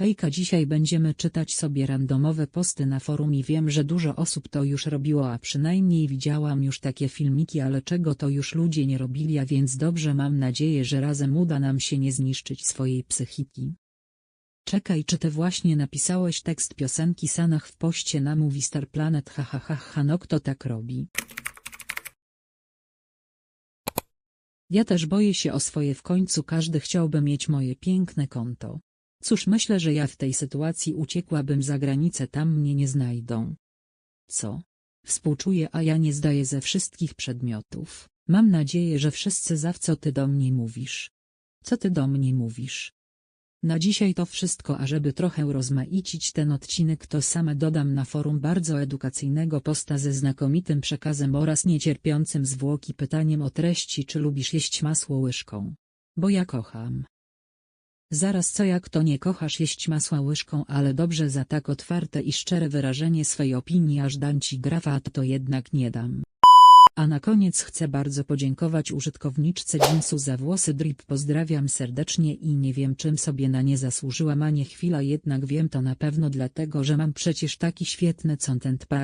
Hejka dzisiaj będziemy czytać sobie randomowe posty na forum i wiem, że dużo osób to już robiło a przynajmniej widziałam już takie filmiki ale czego to już ludzie nie robili a więc dobrze mam nadzieję że razem uda nam się nie zniszczyć swojej psychiki. Czekaj czy ty właśnie napisałeś tekst piosenki Sanach w poście na Movie Star Planet ha ha ha ha no kto tak robi? Ja też boję się o swoje w końcu każdy chciałby mieć moje piękne konto. Cóż myślę, że ja w tej sytuacji uciekłabym za granicę tam mnie nie znajdą. Co? Współczuję a ja nie zdaję ze wszystkich przedmiotów. Mam nadzieję, że wszyscy za co ty do mnie mówisz. Co ty do mnie mówisz? Na dzisiaj to wszystko a żeby trochę rozmaicić ten odcinek to same dodam na forum bardzo edukacyjnego posta ze znakomitym przekazem oraz niecierpiącym zwłoki pytaniem o treści czy lubisz jeść masło łyżką. Bo ja kocham. Zaraz co jak to nie kochasz jeść masła łyżką ale dobrze za tak otwarte i szczere wyrażenie swej opinii aż dam ci grafa a to jednak nie dam. A na koniec chcę bardzo podziękować użytkowniczce Jinsu za włosy drip pozdrawiam serdecznie i nie wiem czym sobie na nie zasłużyłam a nie chwila jednak wiem to na pewno dlatego że mam przecież taki świetny content pa.